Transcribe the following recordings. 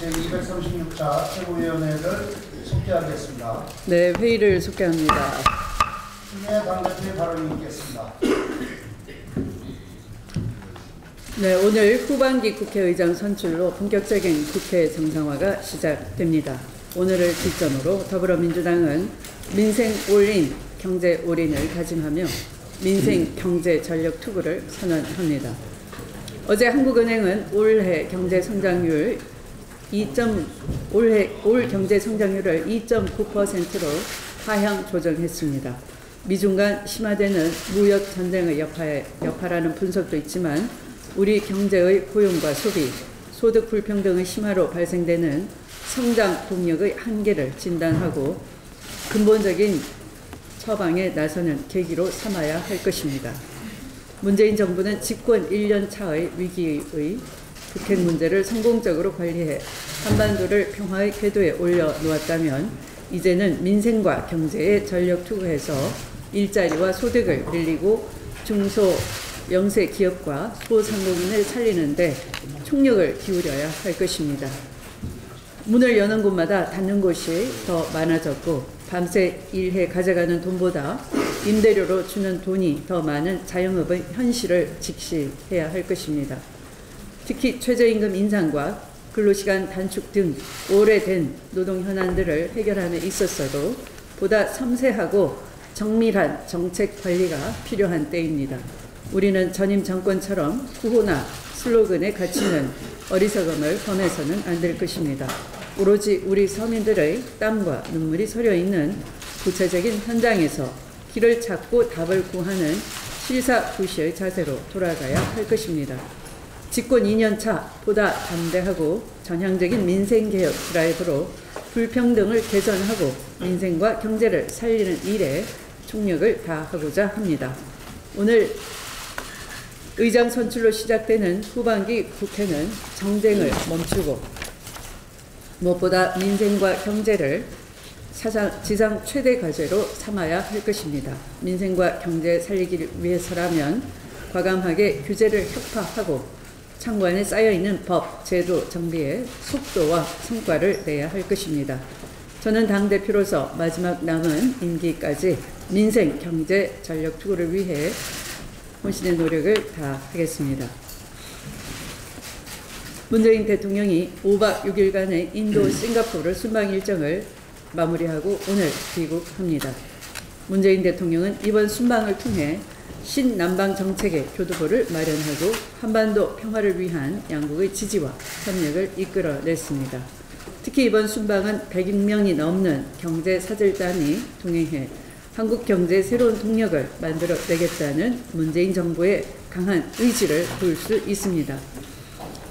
제236차 최고위원회를 속개하겠습니다. 네, 회의를 속개합니다. 김해 당대표의 발언이 있겠습니다. 네, 오늘 후반기 국회의장 선출로 본격적인 국회 정상화가 시작됩니다. 오늘을 기점으로 더불어민주당은 민생 올인, 경제 올인을 다짐하며 민생 경제 전력 투구를 선언합니다. 어제 한국은행은 올해 경제 성장률 2. 올해 올 경제 성장률을 2.9%로 하향 조정했습니다. 미중 간 심화되는 무역 전쟁의 여파, 여파라는 분석도 있지만 우리 경제의 고용과 소비, 소득 불평등의 심화로 발생되는 성장 동력의 한계를 진단하고 근본적인 처방에 나서는 계기로 삼아야 할 것입니다. 문재인 정부는 집권 1년 차의 위기의 북핵 문제를 성공적으로 관리해 한반도를 평화의 궤도에 올려놓았다면 이제는 민생과 경제에 전력 투구해서 일자리와 소득을 늘리고 중소 영세 기업과 소상공인을 살리는데 총력을 기울여야 할 것입니다. 문을 여는 곳마다 닫는 곳이 더 많아졌고 밤새 일해 가져가는 돈보다 임대료로 주는 돈이 더 많은 자영업의 현실을 직시해야 할 것입니다. 특히 최저임금 인상과 근로시간 단축 등 오래된 노동 현안들을 해결함에 있어서도 보다 섬세하고 정밀한 정책 관리가 필요한 때입니다. 우리는 전임 정권처럼 구호나 슬로건에 갇히는 어리석음을 범해서는 안 될 것입니다. 오로지 우리 서민들의 땀과 눈물이 서려 있는 구체적인 현장에서 길을 찾고 답을 구하는 실사구시의 자세로 돌아가야 할 것입니다. 집권 2년차 보다 담대하고 전향적인 민생개혁 드라이브로 불평등을 개선하고 민생과 경제를 살리는 일에 총력을 다하고자 합니다. 오늘 의장 선출로 시작되는 후반기 국회는 정쟁을 멈추고 무엇보다 민생과 경제를 사상, 지상 최대 과제로 삼아야 할 것입니다. 민생과 경제 살리기를 위해서라면 과감하게 규제를 혁파하고 창관에 쌓여있는 법, 제도 정비에 속도와 성과를 내야 할 것입니다. 저는 당대표로서 마지막 남은 임기까지 민생, 경제, 전력 투구를 위해 혼신의 노력을 다하겠습니다. 문재인 대통령이 5박 6일간의 인도, 싱가포르 순방 일정을 마무리하고 오늘 귀국합니다. 문재인 대통령은 이번 순방을 통해 신남방 정책의 교두보를 마련하고 한반도 평화를 위한 양국의 지지와 협력을 이끌어냈습니다. 특히 이번 순방은 100명이 넘는 경제 사절단이 동행해 한국 경제의 새로운 동력을 만들어내겠다는 문재인 정부의 강한 의지를 볼수 있습니다.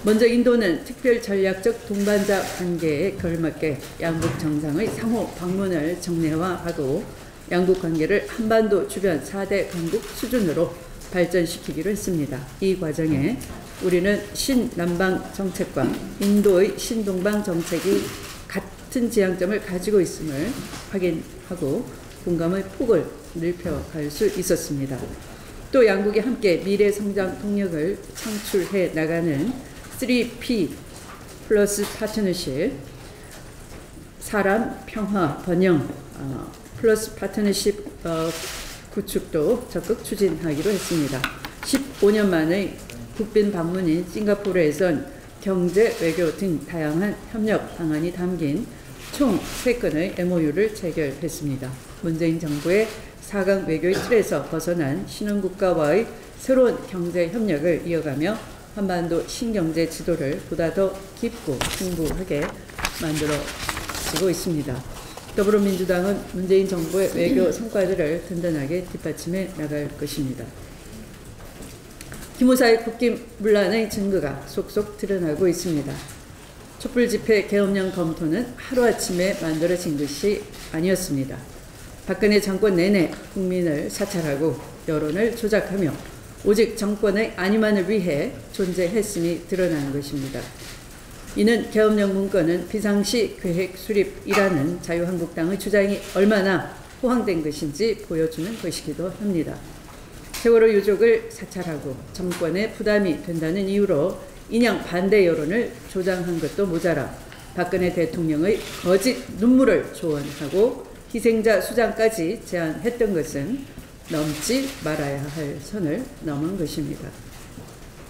먼저 인도는 특별 전략적 동반자 관계에 걸맞게 양국 정상의 상호 방문을 정례화하고 양국 관계를 한반도 주변 4대 강국 수준으로 발전시키기로 했습니다. 이 과정에 우리는 신남방 정책과 인도의 신동방 정책이 같은 지향점을 가지고 있음을 확인하고 공감의 폭을 넓혀갈 수 있었습니다. 또 양국이 함께 미래 성장 동력을 창출해 나가는 3P 플러스 파트너십, 사람, 평화, 번영, 어, 플러스 파트너십 어, 구축도 적극 추진하기로 했습니다. 15년 만에 국빈 방문인 싱가포르에선 경제, 외교 등 다양한 협력 방안이 담긴 총 3건의 MOU를 체결했습니다. 문재인 정부의 4강 외교의 틀에서 벗어난 신흥국가와의 새로운 경제 협력을 이어가며 한반도 신경제 지도를 보다 더 깊고 풍부하게 만들어지고 있습니다. 더불어민주당은 문재인 정부의 외교 성과들을 든든하게 뒷받침해 나갈 것입니다. 기무사의 국기 문란의 증거가 속속 드러나고 있습니다. 촛불 집회 계엄령 검토는 하루아침에 만들어진 것이 아니었습니다. 박근혜 정권 내내 국민을 사찰하고 여론을 조작하며 오직 정권의 안위만을 위해 존재했음이 드러나는 것입니다. 이는 계엄령 문건은 비상시 계획 수립이라는 자유한국당의 주장이 얼마나 호황된 것인지 보여주는 것이기도 합니다. 세월호 유족을 사찰하고 정권에 부담이 된다는 이유로 인양 반대 여론을 조장한 것도 모자라 박근혜 대통령의 거짓 눈물을 조언하고 희생자 수장까지 제안했던 것은 넘지 말아야 할 선을 넘은 것입니다.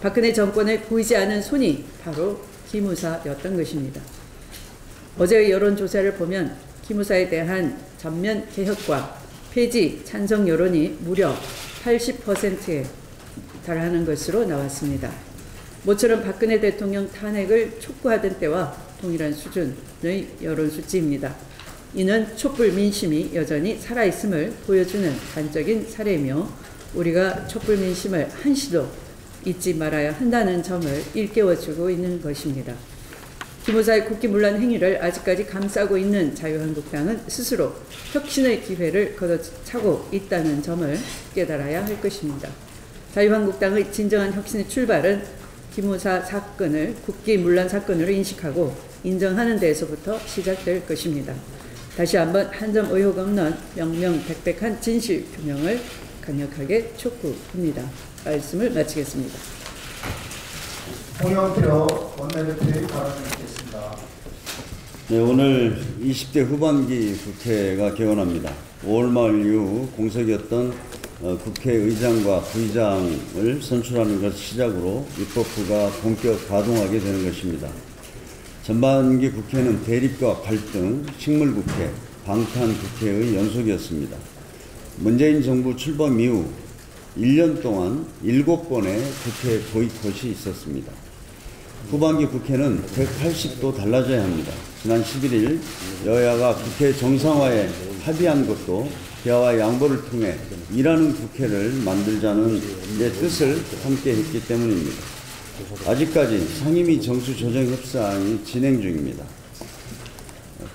박근혜 정권에 보이지 않은 손이 바로 기무사였던 것입니다. 어제의 여론조사를 보면 기무사에 대한 전면 개혁과 폐지 찬성 여론이 무려 80%에 달하는 것으로 나왔습니다. 모처럼 박근혜 대통령 탄핵을 촉구하던 때와 동일한 수준의 여론 수치입니다. 이는 촛불 민심이 여전히 살아있음을 보여주는 단적인 사례이며 우리가 촛불 민심을 한시도 잊지 말아야 한다는 점을 일깨워주고 있는 것입니다. 기무사의 국기문란 행위를 아직까지 감싸고 있는 자유한국당은 스스로 혁신의 기회를 걷어차고 있다는 점을 깨달아야 할 것입니다. 자유한국당의 진정한 혁신의 출발은 기무사 사건을 국기문란 사건으로 인식하고 인정하는 데에서부터 시작될 것입니다. 다시 한번 한 점 의혹 없는 명명백백한 진실 규명을 강력하게 촉구합니다. 말씀을 마치겠습니다. 홍영표 원내대표의 발언을 듣겠습니다. 네, 오늘 20대 후반기 국회가 개원합니다. 5월 말 이후 공석이었던 어, 국회의장과 부의장을 선출하는 것을 시작으로 입법부가 본격 가동하게 되는 것입니다. 전반기 국회는 대립과 갈등, 식물국회, 방탄국회의 연속이었습니다. 문재인 정부 출범 이후 1년 동안 7번의 국회 보이콧이 있었습니다. 후반기 국회는 180도 달라져야 합니다. 지난 11일 여야가 국회 정상화에 합의한 것도 대화와 양보를 통해 일하는 국회를 만들자는 내 뜻을 함께 했기 때문입니다. 아직까지 상임위 정수 조정 협상이 진행 중입니다.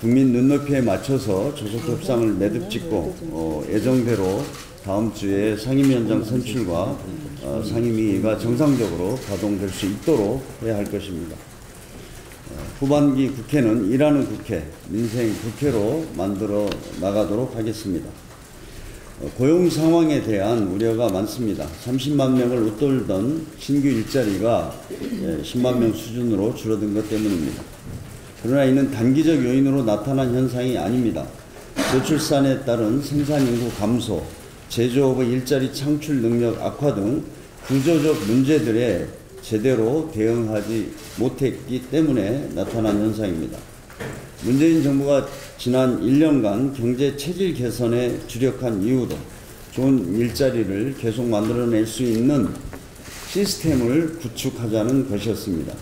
국민 눈높이에 맞춰서 조속 협상을 매듭 짓고 어, 예정대로 다음 주에 상임위원장 선출과 어, 상임위가 정상적으로 가동될 수 있도록 해야 할 것입니다. 어, 후반기 국회는 일하는 국회, 민생 국회로 만들어 나가도록 하겠습니다. 어, 고용 상황에 대한 우려가 많습니다. 30만 명을 웃돌던 신규 일자리가 예, 10만 명 수준으로 줄어든 것 때문입니다. 그러나 이는 단기적 요인으로 나타난 현상이 아닙니다. 저출산에 따른 생산 인구 감소, 제조업의 일자리 창출 능력 악화 등 구조적 문제들에 제대로 대응하지 못했기 때문에 나타난 현상입니다. 문재인 정부가 지난 1년간 경제 체질 개선에 주력한 이유도 좋은 일자리를 계속 만들어낼 수 있는 시스템을 구축하자는 것이었습니다.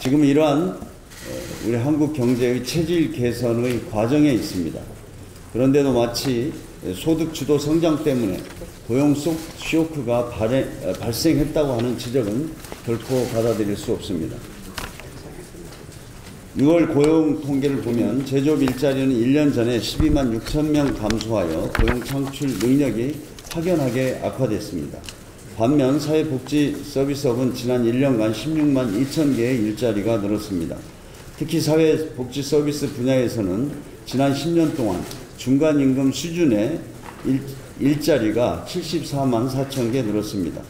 지금 이러한 어, 우리 한국 경제의 체질 개선의 과정에 있습니다. 그런데도 마치 소득 주도 성장 때문에 고용 속 쇼크가 발해, 어, 발생했다고 하는 지적은 결코 받아들일 수 없습니다. 6월 고용 통계를 보면 제조업 일자리는 1년 전에 12만 6천 명 감소하여 고용 창출 능력이 확연하게 악화됐습니다. 반면 사회복지 서비스업은 지난 1년간 16만 2천 개의 일자리가 늘었습니다. 특히 사회복지 서비스 분야에서는 지난 10년 동안 중간임금 수준의 일, 일자리가 74만 4천 개 늘었습니다.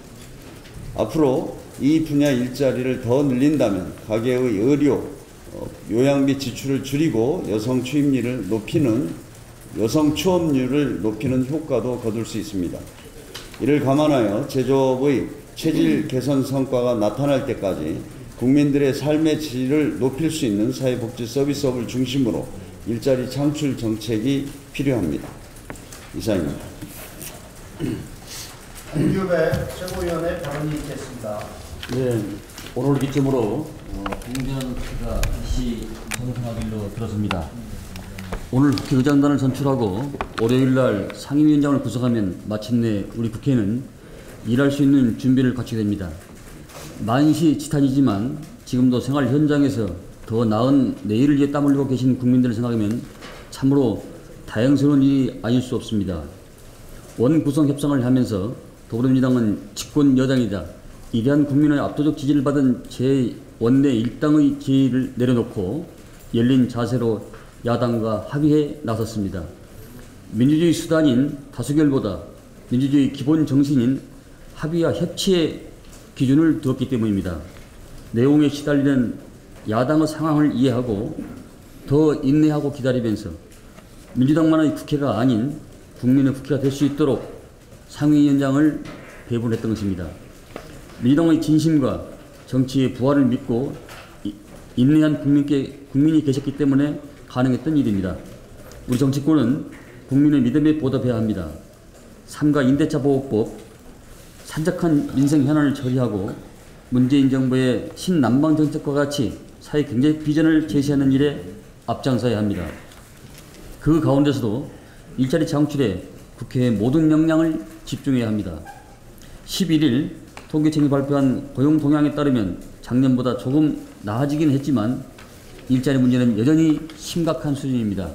앞으로 이 분야 일자리를 더 늘린다면 가계의 의료, 어, 요양비 지출을 줄이고 여성 취임률을 높이는 여성 취업률을 높이는 효과도 거둘 수 있습니다. 이를 감안하여 제조업의 체질 개선 성과가 나타날 때까지 국민들의 삶의 질을 높일 수 있는 사회복지 서비스업을 중심으로 일자리 창출 정책이 필요합니다. 이상입니다. 한규배 최고위원의 발언이 있겠습니다. 네, 오늘 기점으로 어, 공전투자 시 선승하기로 들었습니다. 오늘 국회의장단을 선출하고 월요일 날 상임위원장을 구성하면 마침내 우리 국회는 일할 수 있는 준비를 갖추게 됩니다. 만시지탄이지만 지금도 생활 현장에서 더 나은 내일을 위해 땀 흘리고 계신 국민들을 생각하면 참으로 다양스러운 일이 아닐 수 없습니다. 원 구성 협상을 하면서 더불어민주당은 집권 여당이다. 이러한 국민의 압도적 지지를 받은 제 원내 일당의 지위를 내려놓고 열린 자세로 야당과 합의해 나섰습니다. 민주주의 수단인 다수결보다 민주주의 기본 정신인 합의와 협치의 기준을 두었기 때문입니다. 내용에 시달리는 야당의 상황을 이해하고 더 인내하고 기다리면서 민주당만의 국회가 아닌 국민의 국회가 될 수 있도록 상위위원장을 배분했던 것입니다. 민주당의 진심과 정치의 부활을 믿고 이- 인내한 국민께, 국민이 계셨기 때문에 가능했던 일입니다. 우리 정치권은 국민의 믿음에 보답해야 합니다. 삼가 임대차 보호법, 산적한 민생 현안을 처리하고 문재인 정부의 신남방 정책과 같이 사회 경제 비전을 제시하는 일에 앞장서야 합니다. 그 가운데서도 일자리 창출에 국회의 모든 역량을 집중해야 합니다. 11일 통계청이 발표한 고용 동향에 따르면 작년보다 조금 나아지긴 했지만 일자리 문제는 여전히 심각한 수준입니다.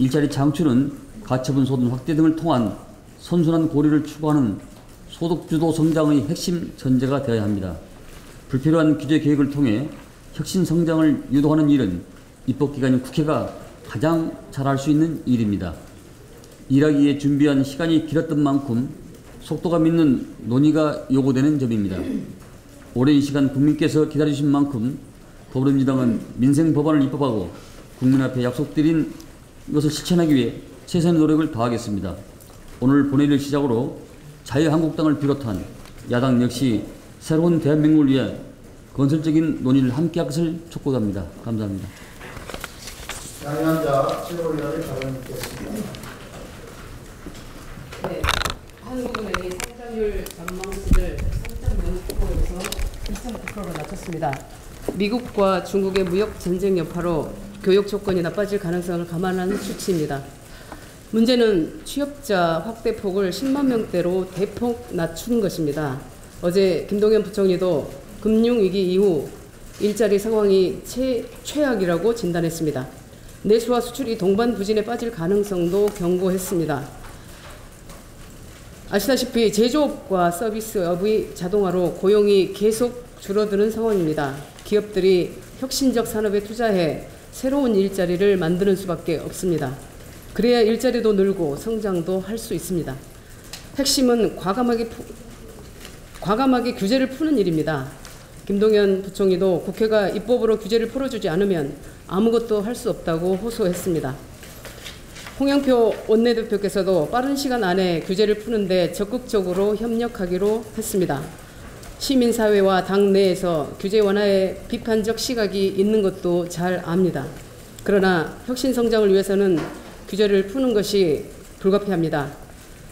일자리 창출은 가처분 소득 확대 등을 통한 선순환 고리를 추구하는 소득주도 성장의 핵심 전제가 되어야 합니다. 불필요한 규제 계획을 통해 혁신 성장을 유도하는 일은 입법기관인 국회가 가장 잘할 수 있는 일입니다. 일하기에 준비한 시간이 길었던 만큼 속도감 있는 논의가 요구되는 점입니다. 오랜 시간 국민께서 기다리신 만큼 더불어민주당은 민생 법안을 입법하고 국민 앞에 약속드린 것을 실천하기 위해 최선의 노력을 다하겠습니다. 오늘 본회의를 시작으로 자유한국당을 비롯한 야당 역시 새로운 대한민국을 위해 건설적인 논의를 함께할 것을 촉구합니다. 감사합니다. 양현자 최고위원의 발언 있겠습니다. 네, 한국은행이 성장률 전망치를 3.0%에서 2.9%로 낮췄습니다. 미국과 중국의 무역 전쟁 여파로 교육 조건이 나빠질 가능성을 감안한 수치입니다. 문제는 취업자 확대 폭을 10만 명대로 대폭 낮춘 것입니다. 어제 김동연 부총리도 금융위기 이후 일자리 상황이 최, 최악이라고 진단했습니다. 내수와 수출이 동반 부진에 빠질 가능성도 경고했습니다. 아시다시피 제조업과 서비스업의 자동화로 고용이 계속 줄어드는 상황입니다. 기업들이 혁신적 산업에 투자해 새로운 일자리를 만드는 수밖에 없습니다. 그래야 일자리도 늘고 성장도 할 수 있습니다. 핵심은 과감하게 푸- 과감하게 규제를 푸는 일입니다. 김동연 부총리도 국회가 입법으로 규제를 풀어주지 않으면 아무것도 할 수 없다고 호소했습니다. 홍영표 원내대표께서도 빠른 시간 안에 규제를 푸는데 적극적으로 협력하기로 했습니다. 시민사회와 당 내에서 규제 완화에 비판적 시각이 있는 것도 잘 압니다. 그러나 혁신 성장을 위해서는 규제를 푸는 것이 불가피합니다.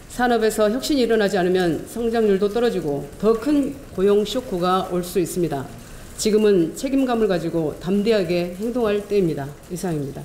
산업에서 혁신이 일어나지 않으면 성장률도 떨어지고 더 큰 고용 쇼크가 올 수 있습니다. 지금은 책임감을 가지고 담대하게 행동할 때입니다. 이상입니다.